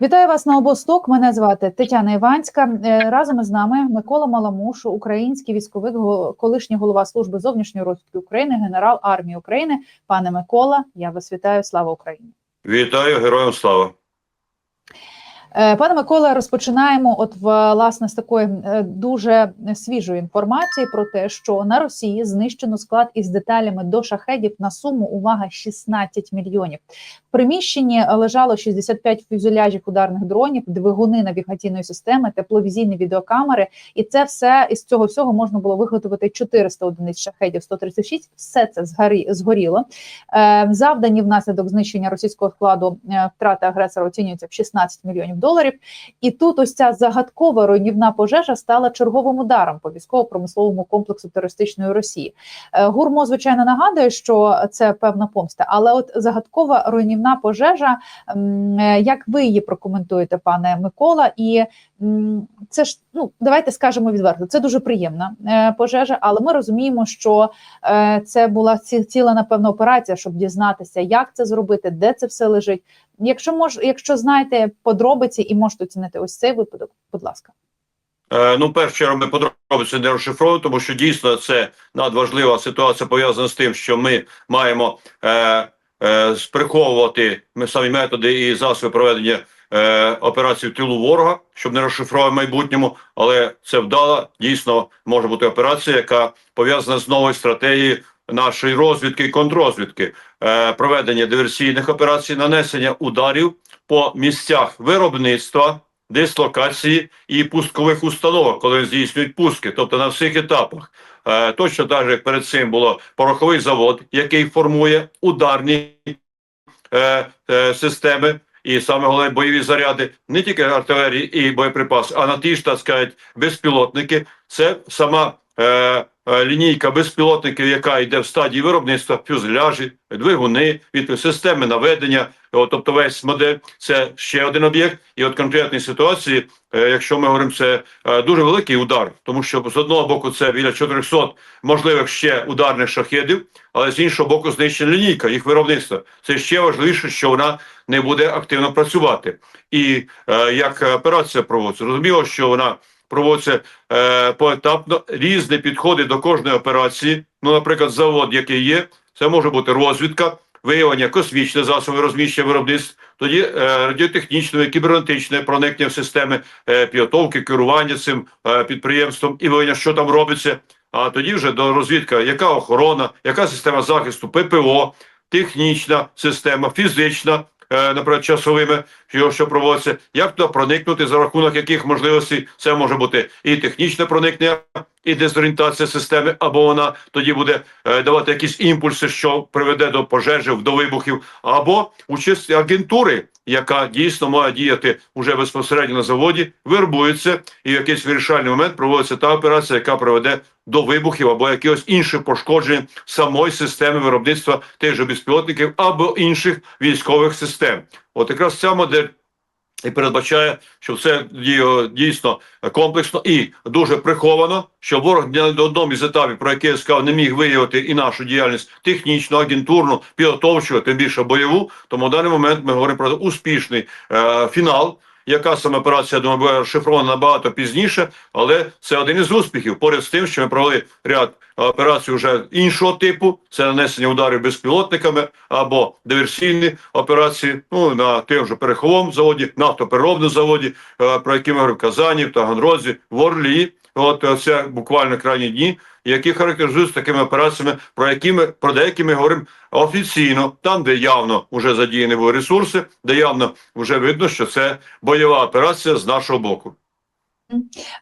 Вітаю вас на обосток. Мене звати Тетяна Іванська. Е, Разом із нами Микола Маламуш, український військовик, колишній голова служби зовнішньої розвідки України, генерал армії України. Пане Микола, я вас вітаю. Слава Україні. Вітаю, героям слава. Е, Пане Микола, розпочинаємо от власне з такої е, дуже свіжої інформації про те, що на Росії знищено склад із деталями до шахедів на суму увага 16 мільйонів. В приміщенні лежало 65 фюзеляжів ударних дронів, двигуни навігаційної системи, тепловізійні відеокамери, і це все із цього всього можна було виготовити 400 одиниць шахедів 136. Все це згорі, згоріло. Е, завдані внаслідок знищення російського складу втрати агресора оцінюються в 16 мільйонів доларів. І тут ось ця загадкова руйнівна пожежа стала черговим ударом по військово-промисловому комплексу терористичної Росії. Е, Гурмо, звичайно, нагадує, що це певна помста, але от загадкова руйнівна пожежа, е, як ви її прокоментуєте, пане Микола? І це ж ну давайте скажемо відверто, це дуже приємна е, пожежа, але ми розуміємо, що е, це була ціла напевно операція, щоб дізнатися, як це зробити, де це все лежить. Якщо мож, якщо знаєте подробиці і можете оцінити ось цей випадок, будь ласка. Е, ну, перш чергу, ми подробиці не розшифровуємо, тому що дійсно це надважлива ситуація пов'язана з тим, що ми маємо е, е, сприховувати ми самі методи і засоби проведення е, в тилу ворога, щоб не розшифровувати в майбутньому, але це вдала дійсно може бути операція, яка пов'язана з новою стратегією нашої розвідки і контррозвідки, е, проведення диверсійних операцій, нанесення ударів по місцях виробництва, дислокації і пускових установок, коли здійснюють пуски, тобто на всіх етапах. Е, точно так як перед цим було пороховий завод, який формує ударні е, е, системи. І саме головне бойові заряди не тільки артилерії і боєприпаси, а на ті ж так сказати, безпілотники. Це сама е, е, лінійка безпілотників, яка йде в стадії виробництва, фюзеляжі, двигуни, від системи наведення. От, тобто весь модель це ще один об'єкт. І от конкретній ситуації, е, якщо ми говоримо, це дуже великий удар, тому що з одного боку це біля 400 можливих ще ударних шахедів, але з іншого боку, знищена лінійка їх виробництва. Це ще важливіше, що вона не буде активно працювати. І як операція проводиться, зрозуміло, що вона проводиться е, поетапно різні підходи до кожної операції. Ну, наприклад, завод, який є, це може бути розвідка, виявлення космічних засобів розміщення виробництв, тоді е, радіотехнічне, кібернетичне проникнення в системи е, підготовки, керування цим е, підприємством і виявлення, що там робиться. А тоді вже до розвідка, яка охорона, яка система захисту, ППО, технічна система, фізична, наприклад, часовими, що проводиться, як туди проникнути, за рахунок яких можливостей це може бути? І технічне проникнення, і дезорієнтація системи, або вона тоді буде е, давати якісь імпульси, що приведе до пожежі, до вибухів, або участь агентури, яка дійсно має діяти уже безпосередньо на заводі, вербується, і в якийсь вирішальний момент проводиться та операція, яка приведе до вибухів або якихось інших пошкоджень самої системи виробництва тих же безпілотників або інших військових систем. От якраз ця модель і передбачає, що все дійсно комплексно і дуже приховано, що ворог на одному із етапів, про який я сказав, не міг виявити і нашу діяльність технічну, агентурну, підготовчу, тим більше бойову. Тому в даний момент ми говоримо про успішний е, фінал. Яка саме операція, я думаю, буде розшифрована набагато пізніше, але це один із успіхів. Поряд з тим, що ми провели ряд операцій вже іншого типу, це нанесення ударів безпілотниками або диверсійні операції. Ну на тим же переховому заводі, нафтопереробному заводі, е, про які ми говоримо в Казані, в Таганрозі, в Орлі. От е, це буквально крайні дні, які характеризуються такими операціями, про які ми про деякі ми говоримо офіційно, там, де явно вже задіяні були ресурси, де явно вже видно, що це бойова операція з нашого боку.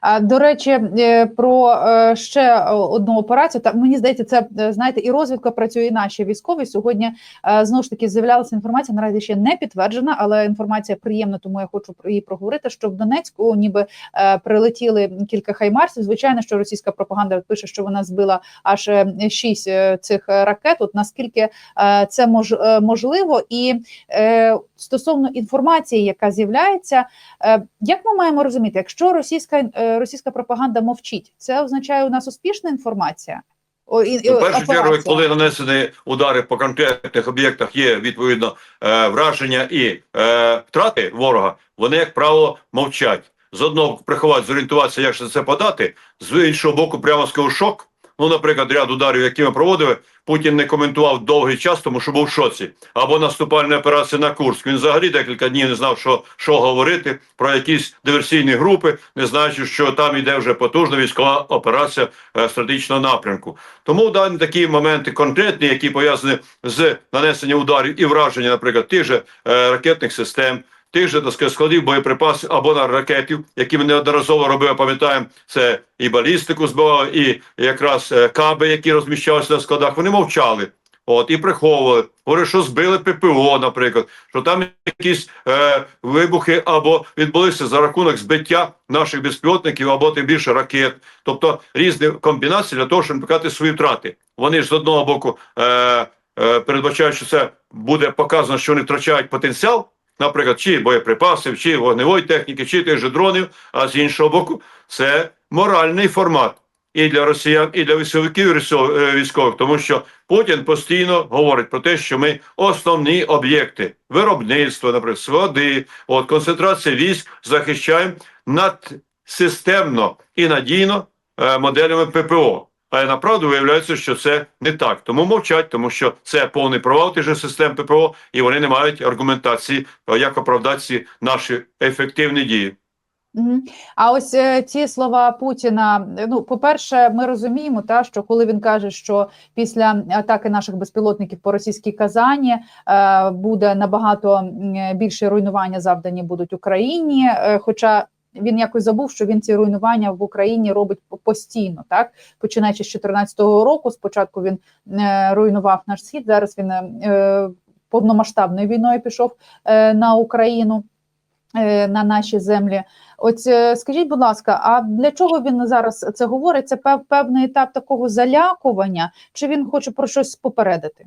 А, До речі, е, про е, ще одну операцію. Та мені здається, це е, знаєте, і розвідка працює, і наші військові. Сьогодні е, знову ж таки з'являлася інформація. Наразі ще не підтверджена, але інформація приємна, тому я хочу про її проговорити. Що в Донецьку ніби е, прилетіли кілька хаймарсів. Звичайно, що російська пропаганда пише, що вона збила аж е, шість е, цих ракет. От наскільки е, це мож, е, можливо, і е, стосовно інформації, яка з'являється, е, як ми маємо розуміти, якщо російська е, російська пропаганда мовчить, це означає у нас успішна інформація? О, і, і Ну, першу чергу, коли нанесені удари по конкретних об'єктах, є відповідно е, враження і е, втрати ворога, вони, як правило, мовчать. З одного приховати, зорієнтуватися, як це подати, з іншого боку, прямо скажу шок. Ну, наприклад, ряд ударів, які ми проводили, Путін не коментував довгий час, тому що був в шоці. Або наступальна операція на Курськ. Він взагалі декілька днів не знав, що, що говорити про якісь диверсійні групи, не знаючи, що там йде вже потужна військова операція е, стратегічного напрямку. Тому дані такі моменти конкретні, які пов'язані з нанесенням ударів і враження, наприклад, тих же е, ракетних систем. Тих же складів боєприпасів або на ракетів, які ми неодноразово робили, пам'ятаємо, це і балістику збивали, і якраз е, каби, які розміщалися на складах, вони мовчали. От і приховували. Говорили, що збили ППО, наприклад, що там якісь е, вибухи або відбулися за рахунок збиття наших безпілотників, або тим більше ракет. Тобто різні комбінації для того, щоб показати свої втрати. Вони ж з одного боку е, е, передбачають, що це буде показано, що вони втрачають потенціал, наприклад, чи боєприпасів, чи вогневої техніки, чи тих же дронів. А з іншого боку, це моральний формат і для росіян, і для військовиків е, військових, тому що Путін постійно говорить про те, що ми основні об'єкти виробництва, наприклад, склади, от концентрація військ захищаємо надсистемно і надійно е, моделями ППО. Але направду виявляється, що це не так. Тому мовчать, тому що це повний провал тих же систем ППО, і вони не мають аргументації, е, як оправдати ці наші ефективні дії. А ось е, ці слова Путіна. е, Ну, по-перше, ми розуміємо, та що коли він каже, що після атаки наших безпілотників по російській Казані е, буде набагато е, більше руйнування завдані будуть Україні. Е, хоча він якось забув, що він ці руйнування в Україні робить постійно, так починаючи з 2014 року. Спочатку він е, руйнував наш схід. Зараз він е, повномасштабною війною пішов е, на Україну. е, На наші землі, От е, скажіть, будь ласка, а для чого він зараз це говорить? Це пев- певний етап такого залякування, чи він хоче про щось попередити?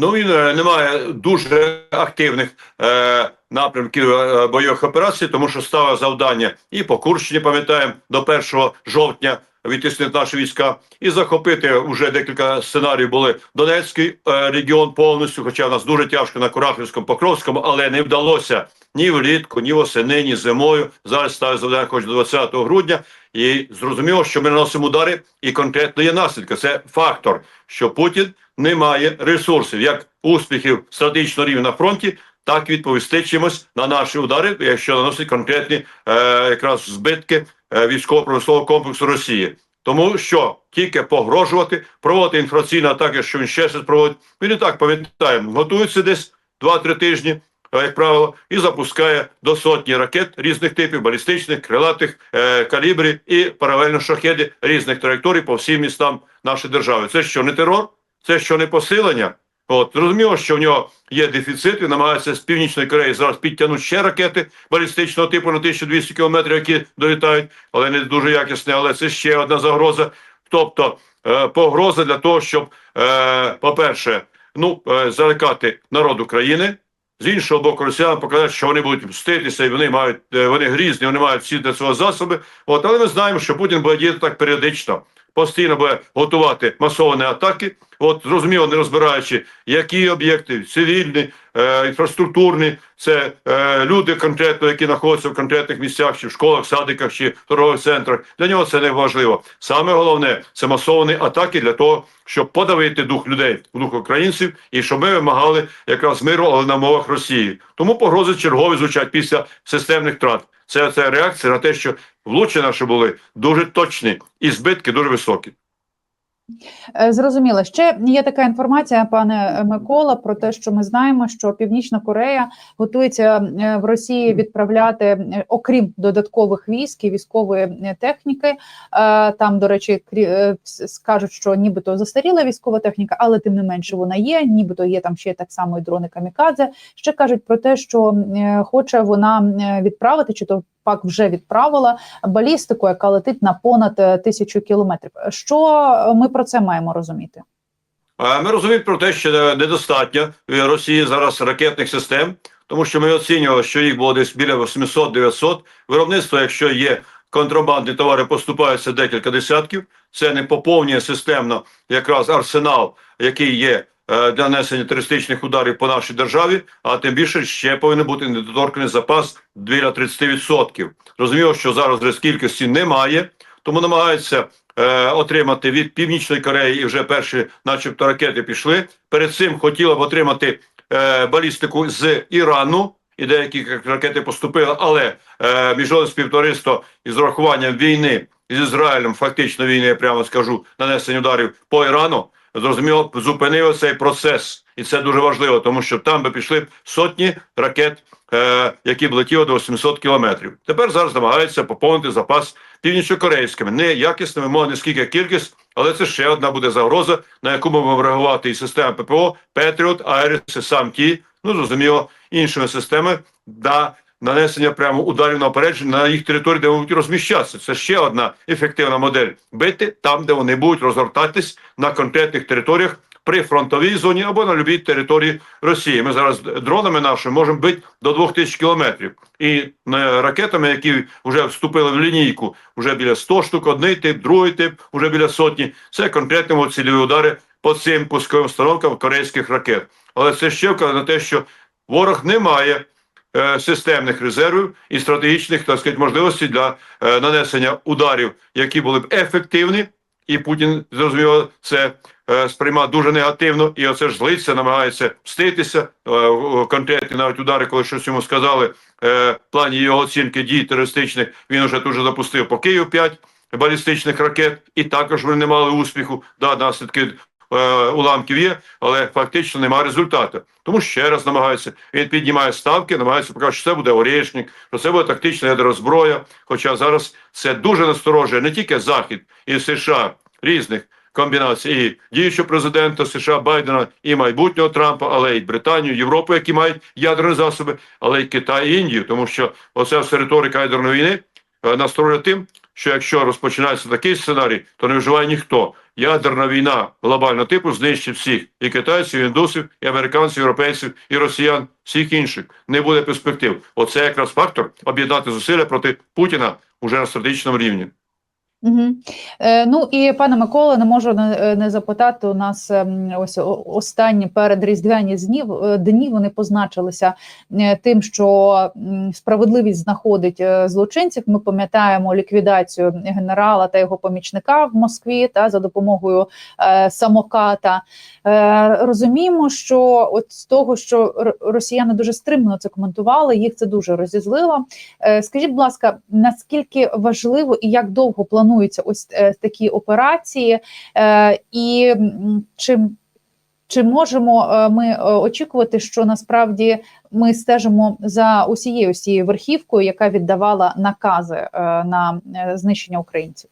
Ну він е, не має дуже активних е, напрямків е, бойових операцій, тому що ставив завдання і по Курщині, пам'ятаємо, до 1 жовтня відтиснити наші війська і захопити вже декілька сценаріїв були Донецький е, регіон повністю, хоча в нас дуже тяжко на Курахівському, Покровському, але не вдалося ні влітку, ні восени, ні зимою. Зараз ставить завдання хоч до 20 грудня. І зрозуміло, що ми наносимо удари, і конкретно є наслідки. Це фактор, що Путін не має ресурсів, як успіхів стратегічного рівня на фронті, так і відповісти чимось на наші удари, якщо наносить конкретні е, якраз збитки е, військово-промислового комплексу Росії. Тому що тільки погрожувати, проводити інформаційні атаки, що він ще щось проводить. Він і так пам'ятаємо, готується десь 2-3 тижні, як правило, і запускає до сотні ракет різних типів, балістичних, крилатих е, калібрів і паралельно шахеди різних траєкторій по всім містам нашої держави. Це що не терор, це що не посилення. От зрозуміло, що в нього є дефіцит. Він намагається з північної Кореї зараз підтягнути ще ракети балістичного типу на 1200 кілометрів, які долітають, але не дуже якісні. Але це ще одна загроза. Тобто е, погроза для того, щоб, е, по-перше, ну е, залякати народ України. З іншого боку, росіян показати, що вони будуть мститися, і вони мають е, вони грізні, вони мають всі для цього засоби. От, але ми знаємо, що Путін буде діяти так періодично, постійно буде готувати масовані атаки. От зрозуміло, не розбираючи, які об'єкти цивільні, е, інфраструктурні, це е, люди конкретно, які знаходяться в конкретних місцях, чи в школах, садиках, чи в торгових центрах. Для нього це не важливо. Саме головне це масовані атаки для того, щоб подавити дух людей, дух українців, і щоб ми вимагали якраз миру, але на мовах Росії. Тому погрози чергові звучать після системних втрат. Це, це реакція на те, що влучення наші були дуже точні і збитки дуже високі. Е, Зрозуміло. Ще є така інформація, пане Микола, про те, що ми знаємо, що Північна Корея готується е, в Росії відправляти, е, окрім додаткових військ і військової техніки. Там, до речі, скажуть, що нібито застаріла військова техніка, але тим не менше вона є. Нібито є там ще так само і дрони камікадзе. Ще кажуть про те, що хоче вона відправити, чи то пак вже відправила балістику, яка летить на понад е, тисячу кілометрів. Що ми про це маємо розуміти? Ми розуміємо про те, що е, недостатньо в Росії зараз ракетних систем, тому що ми оцінювали, що їх було десь біля 800-900. Виробництво, якщо є, контрабандні товари поступаються декілька десятків. Це не поповнює системно якраз арсенал, який є е, для нанесення терористичних ударів по нашій державі, а тим більше ще повинен бути недоторканий запас біля 30%. Розуміло, що зараз вже кількості немає, тому намагаються е, отримати від Північної Кореї і вже перші, начебто, ракети пішли. Перед цим хотіла б отримати е, балістику з Ірану. І деякі ракети поступили, але е, міжнародне співтовариство із урахуванням війни з Ізраїлем, фактично війни, я прямо скажу, нанесення ударів по Ірану, зрозуміло, зупинило цей процес, і це дуже важливо, тому що там би пішли сотні ракет, е, які б летіли до 800 кілометрів. Тепер зараз намагаються поповнити запас північнокорейськими, не якісними, мова не скільки кількість, але це ще одна буде загроза, на яку ми будемо реагувати і система ППО, Петріот, Айріс, і сам ті, ну зрозуміло, іншими системами на нанесення прямо ударів на опередження на їх території, де вони будуть розміщатися. Це ще одна ефективна модель бити там, де вони будуть розгортатись на конкретних територіях при фронтовій зоні або на любій території Росії. Ми зараз дронами нашими можемо бити до 2000 кілометрів. І е, ракетами, які вже вступили в лінійку, вже біля 100 штук, одний тип, другий тип, вже біля сотні. Це конкретні цільові удари по цим пусковим установкам корейських ракет. Але це ще вказує на те, що ворог не має системних резервів і стратегічних так сказати, можливостей для е, нанесення ударів, які були б ефективні, і Путін зрозуміло це е, сприймав дуже негативно, і оце ж злиться, намагається мститися. Е, е, конкретні навіть удари, коли щось йому сказали е, в плані його оцінки дій терористичних, він вже тут запустив по Києву 5 балістичних ракет, і також вони не мали успіху. Да, наслідки е, уламків є, але фактично немає результату. Тому ще раз намагається. Він піднімає ставки, намагається показати, що це буде орєшник, що це буде тактична ядрозброя. Хоча зараз це дуже насторожує не тільки Захід і США різних комбінацій, і діючого президента США Байдена і майбутнього Трампа, але й Британію, Європу, які мають ядерні засоби, але й Китай і Індію, тому що оця вся риторика ядерної війни е, насторожує тим, що якщо розпочинається такий сценарій, то не вживає ніхто. Ядерна війна глобального типу знищить всіх і китайців, і індусів, і американців, і європейців, і росіян, всіх інших. Не буде перспектив. Оце якраз фактор об'єднати зусилля проти Путіна уже на стратегічному рівні. Угу. Е, ну і пане Микола, не можу не, не запитати. У нас ем, ось останні передріздвяні днів е, дні вони позначилися е, тим, що справедливість знаходить е, злочинців. Ми пам'ятаємо ліквідацію генерала та його помічника в Москві та за допомогою е, самоката. Е, розуміємо, що от з того, що росіяни дуже стримано це коментували, їх це дуже розізлило. Е, Скажіть, будь ласка, наскільки важливо і як довго плануються ось е, такі операції, е, і м, чи, можемо е, ми очікувати, що насправді ми стежимо за усією цією верхівкою, яка віддавала накази на знищення українців?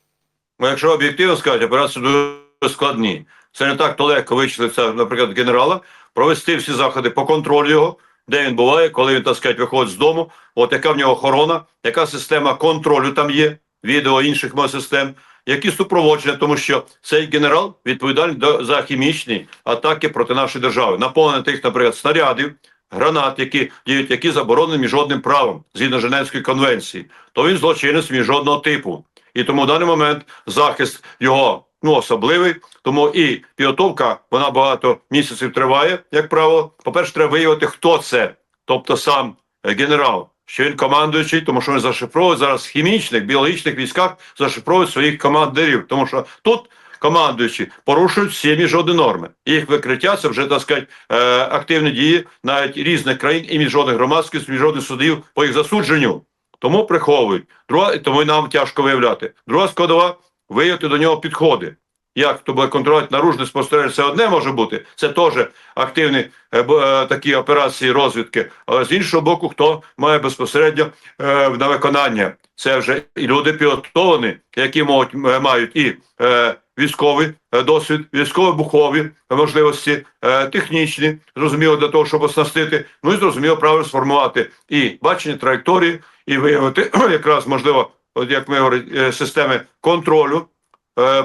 Ну, якщо об'єктивно сказати, операції дуже складні. Це не так то легко вичислиться, наприклад, генерала, провести всі заходи по контролю його, де він буває, коли він, так сказати, виходить з дому, от яка в нього охорона, яка система контролю там є, відео інших систем, які супроводження, тому що цей генерал відповідальний до, за хімічні атаки проти нашої держави, наповнення тих, наприклад, снарядів, гранат, які діють, які заборонені міжнародним правом згідно Женевської конвенції, то він злочинець міжнародного типу. І тому в даний момент захист його ну особливий. Тому і підготовка вона багато місяців триває, як правило. По-перше, треба виявити, хто це, тобто сам е, генерал, що він командуючий, тому що він зашифровує зараз в хімічних, біологічних військах, зашифровує своїх командирів, тому що тут. Командуючі порушують всі міжнародні норми. Їх викриття це вже так сказати, е, активні дії навіть різних країн і міжнародних громадських, міжнародних судів по їх засудженню. Тому приховують. Друга, тому й нам тяжко виявляти. Друга складова виявити до нього підходи. Як хто буде контролювати наружне спостереження, це одне може бути. Це теж активні е, е, такі операції розвідки. Але з іншого боку, хто має безпосередньо е, на виконання. Це вже і люди підготовлені, які можуть, е, мають і е, військовий е, досвід, військово-бухові можливості, е, технічні, зрозуміло, для того, щоб оснастити. Ну і зрозуміло, правильно сформувати і бачення траєкторії, і виявити якраз можливо, от як ми говоримо, системи контролю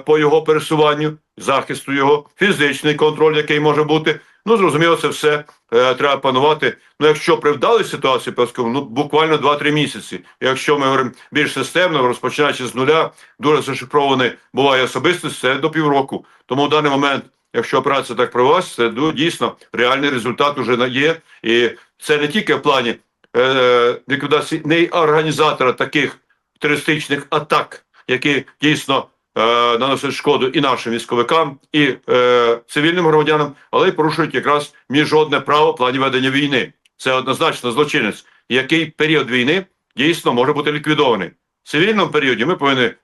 по його пересуванню, захисту його, фізичний контроль, який може бути, Ну зрозуміло, це все е, треба панувати. Ну, якщо при вдалій ситуації, ну буквально 2-3 місяці. Якщо ми говоримо більш системно, розпочинаючи з нуля, дуже зашифрований буває особистість, це до півроку. Тому в даний момент, якщо операція так провелася, це ну, дійсно реальний результат на- є. І це не тільки в плані е, ліквідації не організатора таких терористичних атак, які дійсно е, наносять шкоду і нашим військовикам, і е, цивільним громадянам, але й порушують якраз міжнародне право в плані ведення війни. Це однозначно злочинець, який період війни дійсно може бути ліквідований. В цивільному періоді ми повинні е,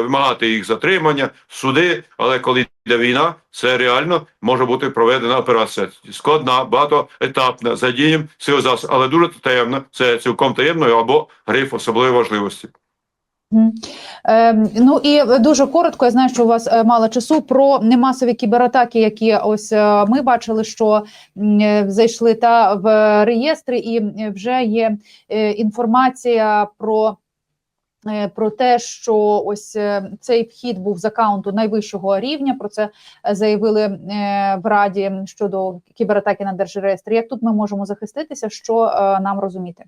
вимагати їх затримання, суди, але коли йде війна, це реально може бути проведена операція. Складна, багатоетапна, задіянням сил засобів, але дуже таємна. Це цілком таємною або гриф особливої важливості. Ем, ну і дуже коротко, я знаю, що у вас е, мало часу про немасові кібератаки, які ось е, ми бачили, що е, зайшли та в реєстри, і е, вже є е, інформація про. е, Про те, що ось е, цей вхід був з акаунту найвищого рівня. Про це е, заявили е, в Раді щодо кібератаки на держреєстрі. Як тут ми можемо захиститися? Що е, нам розуміти?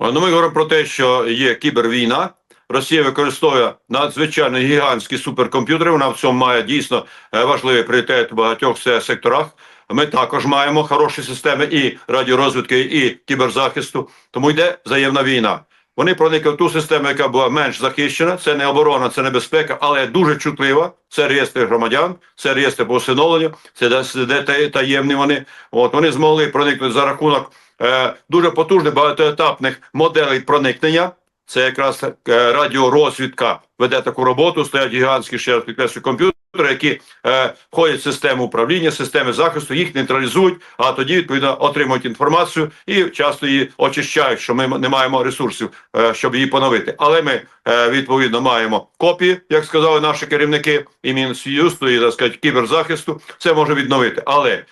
Ну, ми говоримо про те, що є кібервійна. Росія використовує надзвичайно гігантські суперкомп'ютери. Вона в цьому має дійсно е, важливий пріоритет в багатьох секторах. Ми також маємо хороші системи і радіорозвідки, і кіберзахисту. Тому йде взаємна війна. Вони проникли в ту систему, яка була менш захищена. Це не оборона, це не безпека, але дуже чутлива. Це реєстри громадян, це реєстри по усиновленню, це де таємні вони. От вони змогли проникнути за рахунок е, дуже потужних багатоетапних моделей проникнення. Це якраз е, радіорозвідка веде таку роботу. Стоять гігантські ще раз підкреслюю, комп'ютери, які е, входять в систему управління, системи захисту, їх нейтралізують, а тоді відповідно отримують інформацію і часто її очищають, що ми не маємо ресурсів, е, щоб її поновити. Але ми е, відповідно маємо копії, як сказали наші керівники, і Мінсюсту, і так сказати, кіберзахисту. Це може відновити, але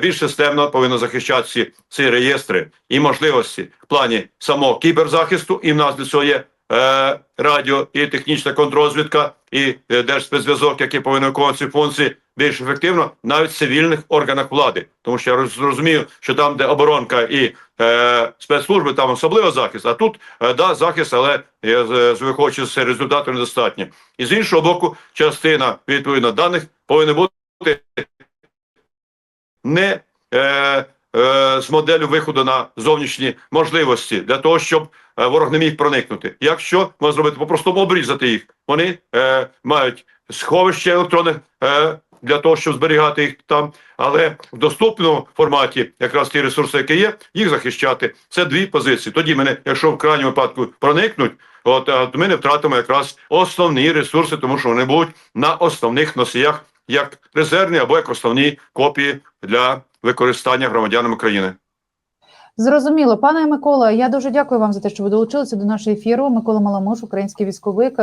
більш системно повинно захищатися ці реєстри і можливості в плані самого кіберзахисту, і в нас для цього є е, радіо і технічна контррозвідка, і е, держспецзв'язок, який повинен виконувати ці функції більш ефективно, навіть в цивільних органах влади. Тому що я роз- розумію, що там, де оборонка і е, спецслужби, там особливо захист. А тут е, да, захист, але я виходячи з результату недостатньо. І з іншого боку, частина відповідно даних повинна бути не е, е, з моделлю виходу на зовнішні можливості для того, щоб е, ворог не міг проникнути. Якщо можна зробити по-простому обрізати їх, вони е, мають сховище електронне е, для того, щоб зберігати їх там, але в доступному форматі, якраз ті ресурси, які є, їх захищати. Це дві позиції. Тоді мене, якщо в крайньому випадку проникнуть, от е, ми не втратимо якраз основні ресурси, тому що вони будуть на основних носіях як резервні або як основні копії для використання громадянам України. Зрозуміло, пане Микола. Я дуже дякую вам за те, що ви долучилися до нашого ефіру. Микола Маламуш, український військовик,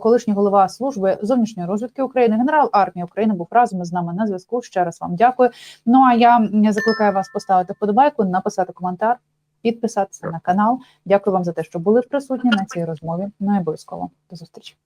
колишній голова служби зовнішньої розвідки України, генерал армії України, був разом із нами на зв'язку. Ще раз вам дякую. Ну а я закликаю вас поставити вподобайку, написати коментар, підписатися на канал. Дякую вам за те, що були присутні на цій розмові. Ну і обов'язково до зустрічі.